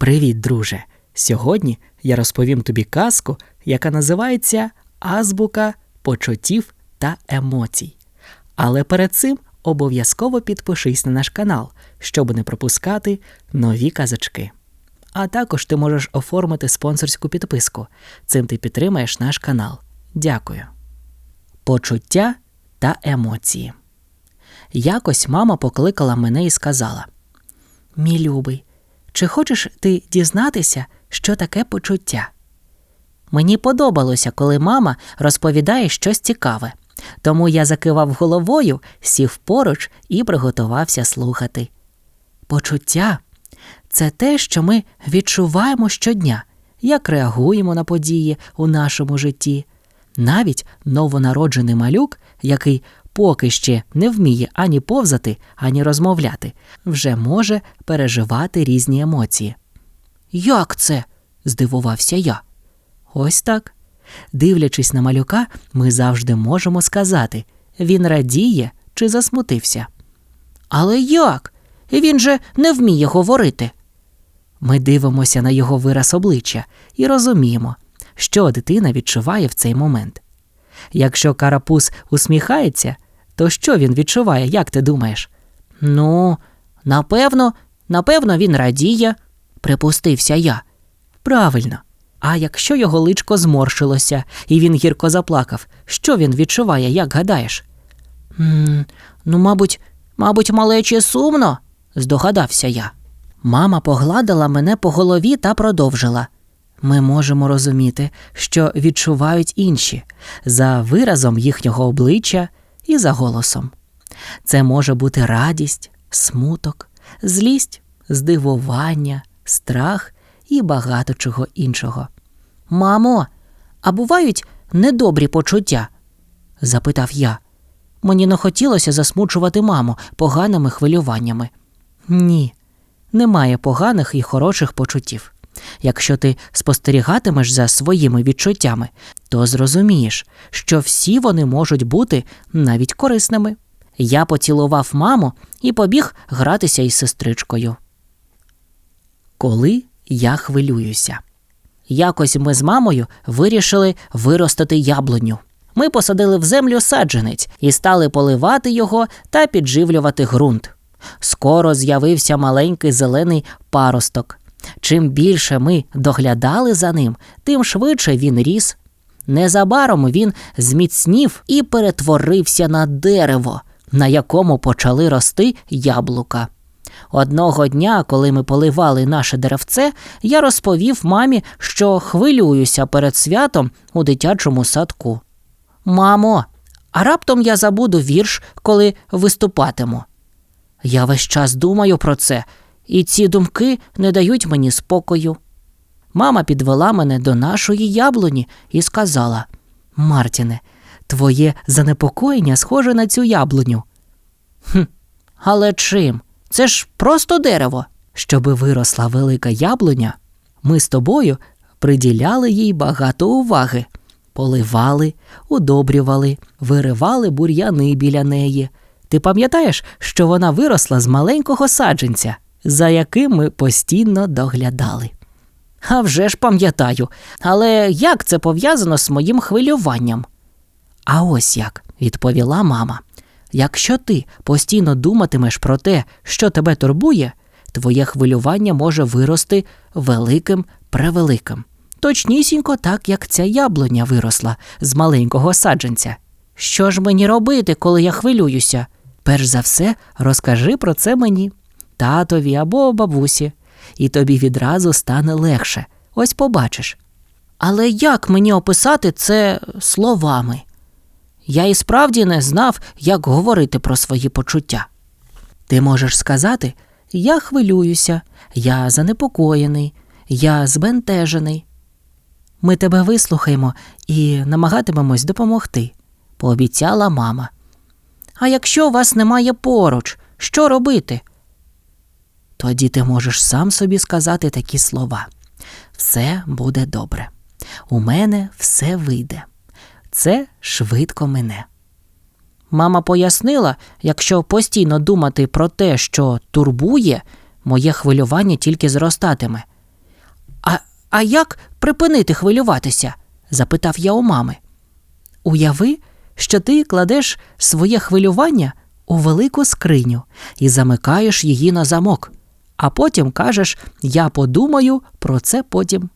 Привіт, друже! Сьогодні я розповім тобі казку, яка називається Азбука почуттів та емоцій. Але перед цим обов'язково підпишись на наш канал, щоб не пропускати нові казочки. А також ти можеш оформити спонсорську підписку. Цим ти підтримаєш наш канал. Дякую. Почуття та емоції. Якось мама покликала мене і сказала: Мій любий, чи хочеш ти дізнатися, що таке почуття? Мені подобалося, коли мама розповідає щось цікаве, тому я закивав головою, сів поруч і приготувався слухати. Почуття це те, що ми відчуваємо щодня, як реагуємо на події у нашому житті. Навіть новонароджений малюк, який поки ще не вміє ані повзати, ані розмовляти, вже може переживати різні емоції. Як це? здивувався я. Ось так. Дивлячись на малюка, ми завжди можемо сказати він радіє чи засмутився. Але як? Він же не вміє говорити. Ми дивимося на його вираз обличчя і розуміємо, що дитина відчуває в цей момент. Якщо карапуз усміхається, то що він відчуває, як ти думаєш? Ну, напевно, напевно, він радіє, припустився я. Правильно. А якщо його личко зморшилося і він гірко заплакав, що він відчуває, як гадаєш? «М, Ну, мабуть, мабуть, малече сумно, здогадався я. Мама погладила мене по голові та продовжила. Ми можемо розуміти, що відчувають інші за виразом їхнього обличчя і за голосом. Це може бути радість, смуток, злість, здивування, страх і багато чого іншого. Мамо, а бувають недобрі почуття? запитав я. Мені не хотілося засмучувати маму поганими хвилюваннями. Ні, немає поганих і хороших почуттів. Якщо ти спостерігатимеш за своїми відчуттями, то зрозумієш, що всі вони можуть бути навіть корисними. Я поцілував маму і побіг гратися із сестричкою. Коли я хвилююся. Якось ми з мамою вирішили виростити яблуню. Ми посадили в землю саджанець і стали поливати його та підживлювати ґрунт. Скоро з'явився маленький зелений паросток. Чим більше ми доглядали за ним, тим швидше він ріс. Незабаром він зміцнів і перетворився на дерево, на якому почали рости яблука. Одного дня, коли ми поливали наше деревце, я розповів мамі, що хвилююся перед святом у дитячому садку. Мамо, а раптом я забуду вірш, коли виступатиму. Я весь час думаю про це, і ці думки не дають мені спокою. Мама підвела мене до нашої яблуні і сказала: Мартіне, твоє занепокоєння схоже на цю яблуню. «Хм, Але чим? Це ж просто дерево. Щоби виросла велика яблуня, ми з тобою приділяли їй багато уваги. Поливали, удобрювали, виривали бур'яни біля неї. Ти пам'ятаєш, що вона виросла з маленького саджанця, за яким ми постійно доглядали? А вже ж пам'ятаю, але як це пов'язано з моїм хвилюванням? А ось як, відповіла мама. Якщо ти постійно думатимеш про те, що тебе турбує, твоє хвилювання може вирости великим превеликим. Точнісінько так, як ця яблуня виросла з маленького саджанця. Що ж мені робити, коли я хвилююся? Перш за все, розкажи про це мені, татові або бабусі, і тобі відразу стане легше. Ось побачиш. Але як мені описати це словами? Я і справді не знав, як говорити про свої почуття. Ти можеш сказати Я хвилююся, я занепокоєний, я збентежений. Ми тебе вислухаємо і намагатимемось допомогти, пообіцяла мама. А якщо вас немає поруч, що робити? Тоді ти можеш сам собі сказати такі слова. Все буде добре. У мене все вийде. Це швидко мине. Мама пояснила, якщо постійно думати про те, що турбує, моє хвилювання тільки зростатиме. А як припинити хвилюватися? запитав я у мами. Уяви, що ти кладеш своє хвилювання у велику скриню і замикаєш її на замок, а потім кажеш Я подумаю про це потім.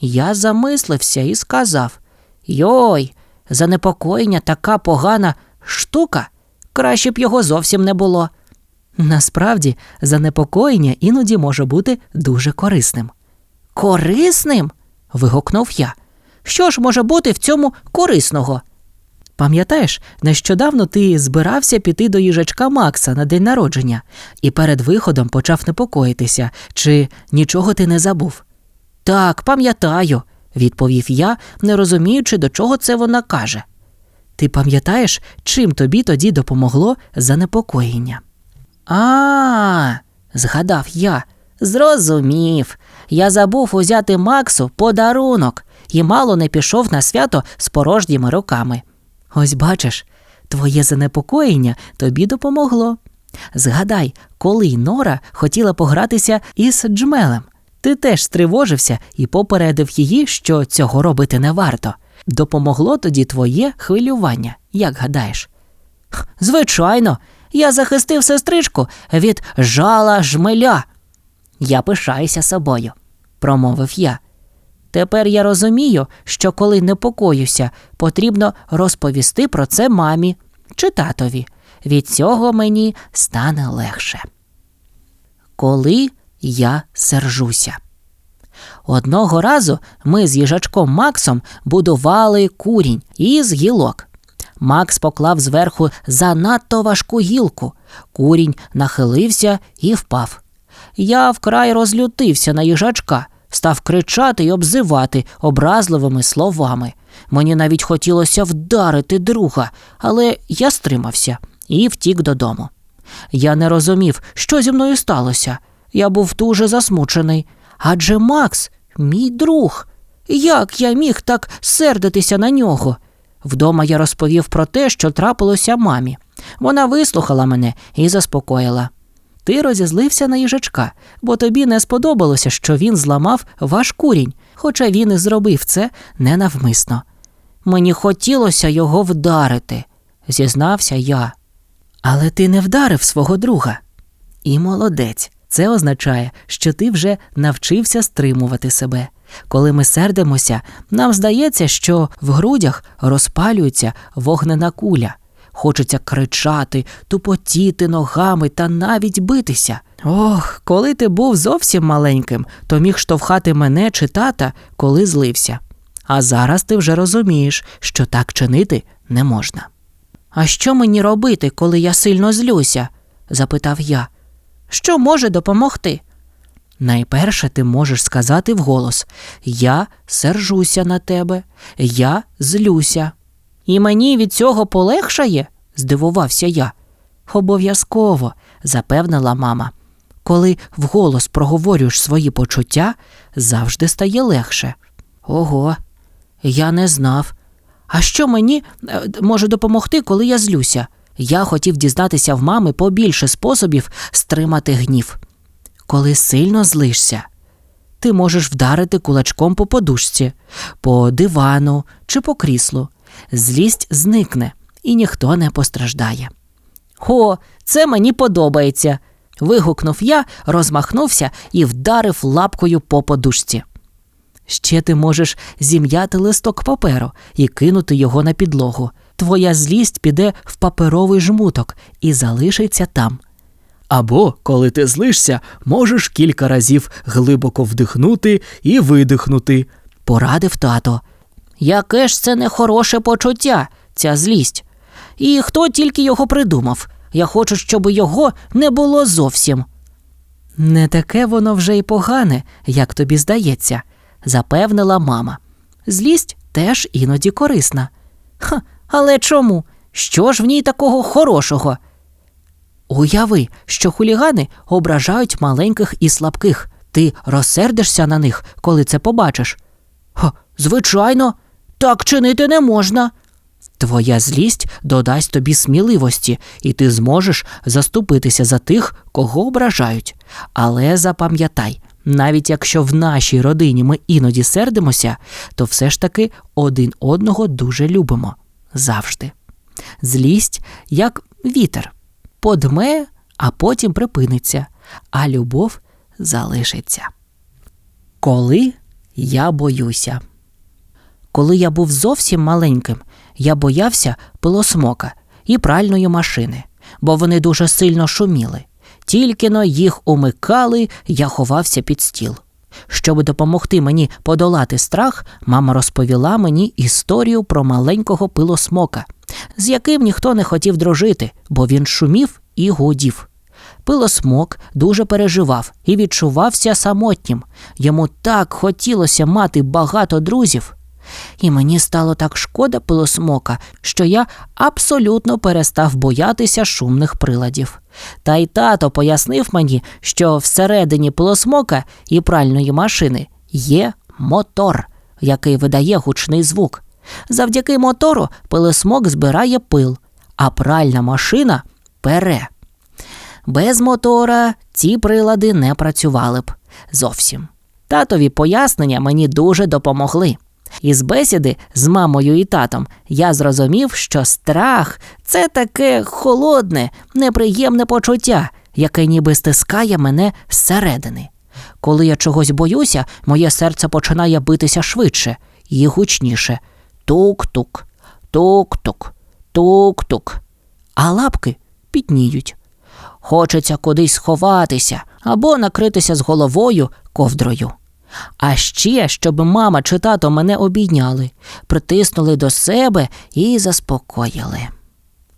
Я замислився і сказав Йой, занепокоєння така погана штука, краще б його зовсім не було. Насправді, занепокоєння іноді може бути дуже корисним. Корисним? вигукнув я. Що ж може бути в цьому корисного? Пам'ятаєш, нещодавно ти збирався піти до їжачка Макса на день народження і перед виходом почав непокоїтися, чи нічого ти не забув. Так, пам'ятаю, відповів я, не розуміючи, до чого це вона каже. Ти пам'ятаєш, чим тобі тоді допомогло занепокоєння? А, згадав я, зрозумів. Я забув узяти Максу подарунок і мало не пішов на свято з порожніми руками. Ось бачиш, твоє занепокоєння тобі допомогло. Згадай, коли Нора хотіла погратися із Джмелем. Ти теж стривожився і попередив її, що цього робити не варто. Допомогло тоді твоє хвилювання, як гадаєш? Звичайно, я захистив сестричку від жала жмеля. Я пишаюся собою, промовив я. Тепер я розумію, що коли непокоюся, потрібно розповісти про це мамі чи татові. Від цього мені стане легше. Коли я сержуся. Одного разу ми з їжачком Максом будували курінь із гілок. Макс поклав зверху занадто важку гілку. Курінь нахилився і впав. Я вкрай розлютився на їжачка, став кричати й обзивати образливими словами. Мені навіть хотілося вдарити друга, але я стримався і втік додому. Я не розумів, що зі мною сталося. Я був дуже засмучений. Адже Макс, мій друг. Як я міг так сердитися на нього? Вдома я розповів про те, що трапилося мамі. Вона вислухала мене і заспокоїла. Ти розізлився на їжачка, бо тобі не сподобалося, що він зламав ваш курінь, хоча він і зробив це ненавмисно. Мені хотілося його вдарити, зізнався я. Але ти не вдарив свого друга. І молодець. Це означає, що ти вже навчився стримувати себе. Коли ми сердимося, нам здається, що в грудях розпалюється вогнена куля. Хочеться кричати, тупотіти ногами та навіть битися. Ох, коли ти був зовсім маленьким, то міг штовхати мене чи тата, коли злився. А зараз ти вже розумієш, що так чинити не можна. А що мені робити, коли я сильно злюся? запитав я. Що може допомогти? Найперше ти можеш сказати вголос Я сержуся на тебе, я злюся. І мені від цього полегшає? здивувався я. Обов'язково, запевнила мама. Коли вголос проговорюєш свої почуття, завжди стає легше. Ого, я не знав. А що мені е, може допомогти, коли я злюся? Я хотів дізнатися в мами побільше способів стримати гнів. Коли сильно злишся, ти можеш вдарити кулачком по подушці, по дивану чи по кріслу. Злість зникне і ніхто не постраждає. О, це мені подобається. вигукнув я, розмахнувся і вдарив лапкою по подушці. Ще ти можеш зім'яти листок паперу і кинути його на підлогу. Твоя злість піде в паперовий жмуток і залишиться там. Або, коли ти злишся, можеш кілька разів глибоко вдихнути і видихнути, порадив тато. Яке ж це нехороше почуття, ця злість. І хто тільки його придумав? Я хочу, щоб його не було зовсім. Не таке воно вже й погане, як тобі здається, запевнила мама. Злість теж іноді корисна. Ха, але чому? Що ж в ній такого хорошого? Уяви, що хулігани ображають маленьких і слабких. Ти розсердишся на них, коли це побачиш. Ха, звичайно, так чинити не можна. Твоя злість додасть тобі сміливості, і ти зможеш заступитися за тих, кого ображають. Але запам'ятай, Навіть якщо в нашій родині ми іноді сердимося, то все ж таки один одного дуже любимо завжди. Злість, як вітер, подме, а потім припиниться, а любов залишиться. Коли я боюся. Коли я був зовсім маленьким, я боявся пилосмока і пральної машини, бо вони дуже сильно шуміли. Тільки но їх умикали, я ховався під стіл. Щоб допомогти мені подолати страх, мама розповіла мені історію про маленького пилосмока, з яким ніхто не хотів дружити, бо він шумів і гудів. Пилосмок дуже переживав і відчувався самотнім. Йому так хотілося мати багато друзів. І мені стало так шкода пилосмока, що я абсолютно перестав боятися шумних приладів. Та й тато пояснив мені, що всередині пилосмока і пральної машини є мотор, який видає гучний звук. Завдяки мотору пилосмок збирає пил, а пральна машина пере. Без мотора ці прилади не працювали б зовсім. Татові пояснення мені дуже допомогли. Із бесіди з мамою і татом я зрозумів, що страх це таке холодне, неприємне почуття, яке ніби стискає мене зсередини. Коли я чогось боюся, моє серце починає битися швидше і гучніше. Тук-тук, тук-тук, тук-тук. А лапки підніють. Хочеться кудись сховатися або накритися з головою ковдрою. А ще, щоб мама чи тато мене обійняли, притиснули до себе і заспокоїли.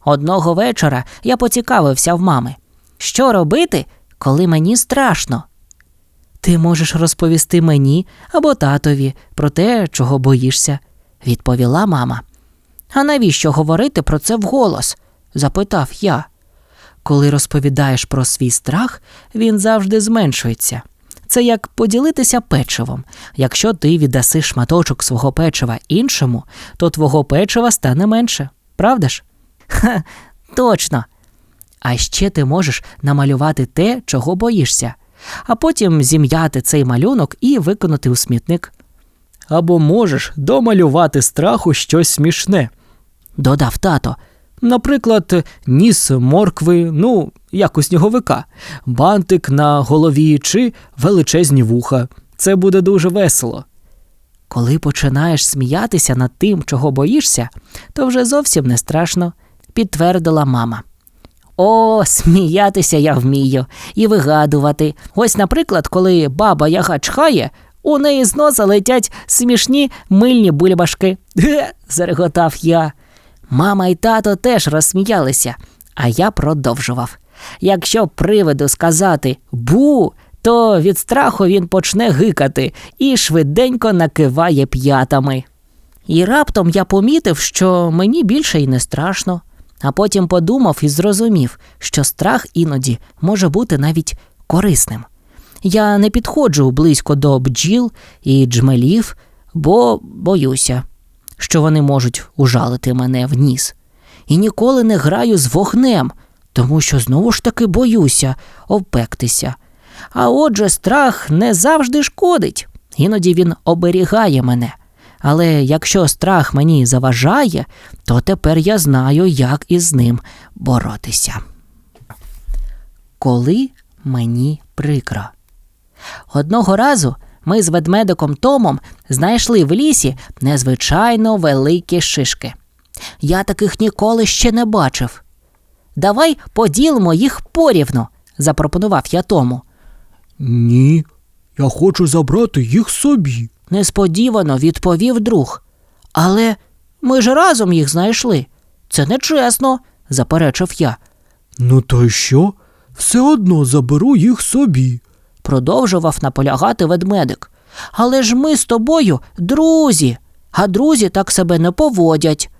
Одного вечора я поцікавився в мами, що робити, коли мені страшно. Ти можеш розповісти мені або татові про те, чого боїшся, відповіла мама. А навіщо говорити про це вголос? запитав я. Коли розповідаєш про свій страх, він завжди зменшується. Це як поділитися печивом. Якщо ти віддаси шматочок свого печива іншому, то твого печива стане менше, правда ж? Ха, точно. А ще ти можеш намалювати те, чого боїшся, а потім зім'яти цей малюнок і виконати у смітник. Або можеш домалювати страху щось смішне. Додав тато. Наприклад, ніс моркви, ну, як у сніговика, бантик на голові чи величезні вуха. Це буде дуже весело. Коли починаєш сміятися над тим, чого боїшся, то вже зовсім не страшно, підтвердила мама. О, сміятися я вмію і вигадувати. Ось, наприклад, коли баба яга чхає, у неї з носа летять смішні мильні бульбашки. Зареготав я. Мама і тато теж розсміялися, а я продовжував. Якщо привиду сказати бу, то від страху він почне гикати і швиденько накиває п'ятами. І раптом я помітив, що мені більше й не страшно, а потім подумав і зрозумів, що страх іноді може бути навіть корисним. Я не підходжу близько до бджіл і джмелів, бо боюся, що вони можуть ужалити мене в ніс. І ніколи не граю з вогнем, тому що знову ж таки боюся обпектися. А отже, страх не завжди шкодить, іноді він оберігає мене. Але якщо страх мені заважає, то тепер я знаю, як із ним боротися. Коли мені прикро. Одного разу ми з ведмедиком Томом знайшли в лісі незвичайно великі шишки. Я таких ніколи ще не бачив. Давай поділимо їх порівну, запропонував я Тому. Ні, я хочу забрати їх собі. Несподівано відповів друг. Але ми ж разом їх знайшли. Це нечесно, заперечив я. Ну то й що? Все одно заберу їх собі. Продовжував наполягати ведмедик. Але ж ми з тобою друзі, а друзі так себе не поводять.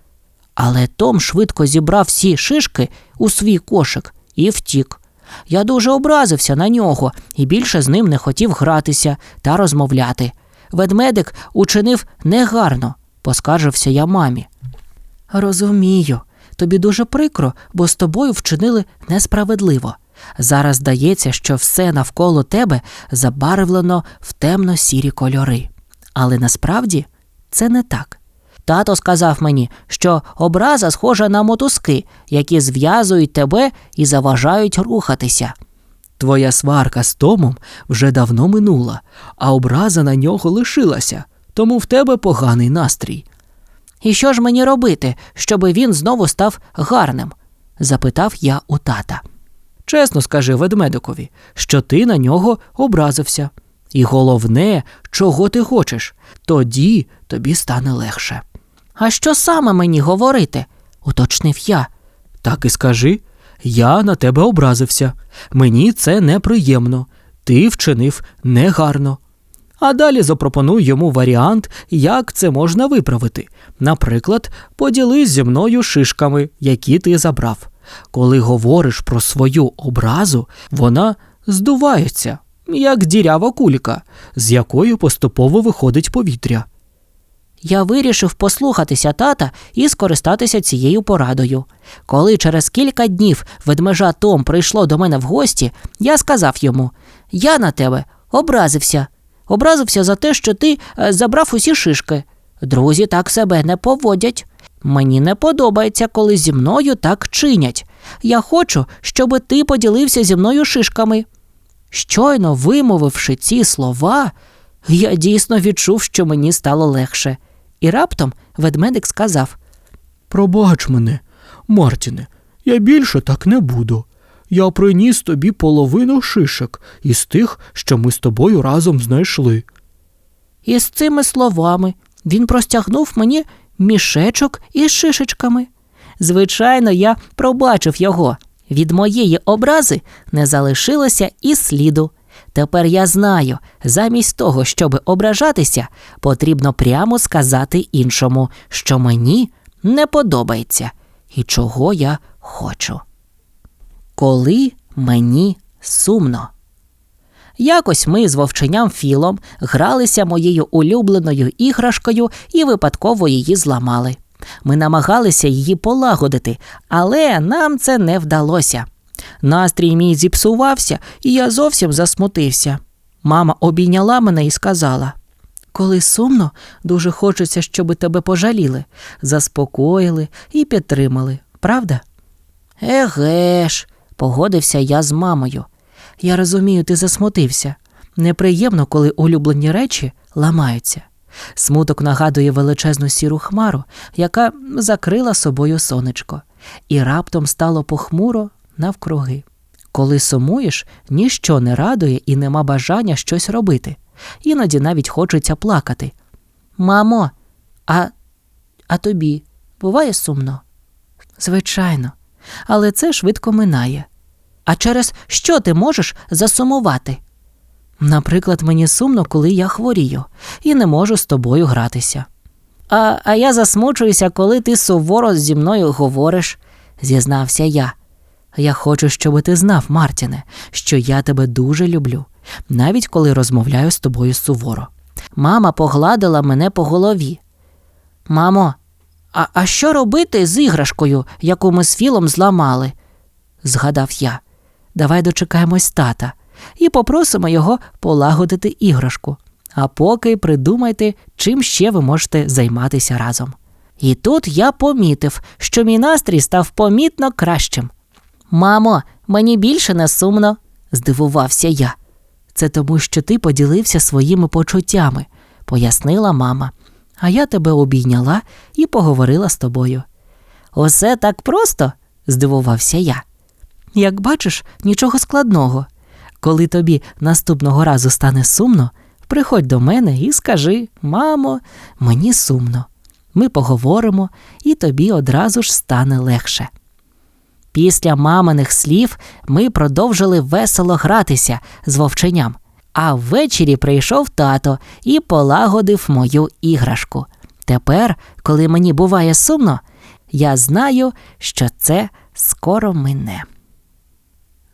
Але Том швидко зібрав всі шишки у свій кошик і втік. Я дуже образився на нього і більше з ним не хотів гратися та розмовляти. Ведмедик учинив негарно, поскаржився я мамі. Розумію, тобі дуже прикро, бо з тобою вчинили несправедливо. Зараз здається, що все навколо тебе забарвлено в темно-сірі кольори. Але насправді це не так. Тато сказав мені, що образа схожа на мотузки, які зв'язують тебе і заважають рухатися. Твоя сварка з Томом вже давно минула, а образа на нього лишилася, тому в тебе поганий настрій. І що ж мені робити, щоби він знову став гарним? запитав я у тата. Чесно скажи ведмедикові, що ти на нього образився. І головне, чого ти хочеш, тоді тобі стане легше. А що саме мені говорити? уточнив я. Так і скажи, я на тебе образився. Мені це неприємно. Ти вчинив негарно. А далі запропонуй йому варіант, як це можна виправити. Наприклад, поділись зі мною шишками, які ти забрав. Коли говориш про свою образу, вона здувається, як дірява кулька, з якою поступово виходить повітря. Я вирішив послухатися тата і скористатися цією порадою. Коли через кілька днів ведмежа Том прийшло до мене в гості, я сказав йому: Я на тебе образився. Образився за те, що ти е, забрав усі шишки. Друзі так себе не поводять. Мені не подобається, коли зі мною так чинять. Я хочу, щоб ти поділився зі мною шишками. Щойно вимовивши ці слова, я дійсно відчув, що мені стало легше. І раптом ведмедик сказав: Пробач мене, Мартіне, я більше так не буду. Я приніс тобі половину шишок із тих, що ми з тобою разом знайшли. І з цими словами він простягнув мені мішечок із шишечками. Звичайно, я пробачив його. Від моєї образи не залишилося і сліду. Тепер я знаю, замість того, щоб ображатися, потрібно прямо сказати іншому, що мені не подобається і чого я хочу. Коли мені сумно. Якось ми з вовченям Філом гралися моєю улюбленою іграшкою і випадково її зламали. Ми намагалися її полагодити, але нам це не вдалося. Настрій мій зіпсувався, і я зовсім засмутився. Мама обійняла мене і сказала: Коли сумно, дуже хочеться, щоб тебе пожаліли, заспокоїли і підтримали, правда? Еге ж, погодився я з мамою. Я розумію, ти засмутився. Неприємно, коли улюблені речі ламаються. Смуток нагадує величезну сіру хмару, яка закрила собою сонечко, і раптом стало похмуро навкруги. Коли сумуєш, ніщо не радує і нема бажання щось робити. Іноді навіть хочеться плакати. Мамо, а, а тобі буває сумно? Звичайно, але це швидко минає. А через що ти можеш засумувати? Наприклад, мені сумно, коли я хворію і не можу з тобою гратися. А, а я засмучуюся, коли ти суворо зі мною говориш, зізнався я. Я хочу, щоб ти знав, Мартіне, що я тебе дуже люблю, навіть коли розмовляю з тобою суворо. Мама погладила мене по голові. Мамо, а, а що робити з іграшкою, яку ми з Філом зламали? згадав я. Давай дочекаємось тата і попросимо його полагодити іграшку. А поки придумайте, чим ще ви можете займатися разом. І тут я помітив, що мій настрій став помітно кращим. Мамо, мені більше не сумно, здивувався я. Це тому, що ти поділився своїми почуттями, пояснила мама. А я тебе обійняла і поговорила з тобою. Усе так просто? здивувався я. Як бачиш, нічого складного. Коли тобі наступного разу стане сумно, приходь до мене і скажи: мамо, мені сумно. Ми поговоримо, і тобі одразу ж стане легше. Після маминих слів ми продовжили весело гратися з вовченям, а ввечері прийшов тато і полагодив мою іграшку. Тепер, коли мені буває сумно, я знаю, що це скоро мине.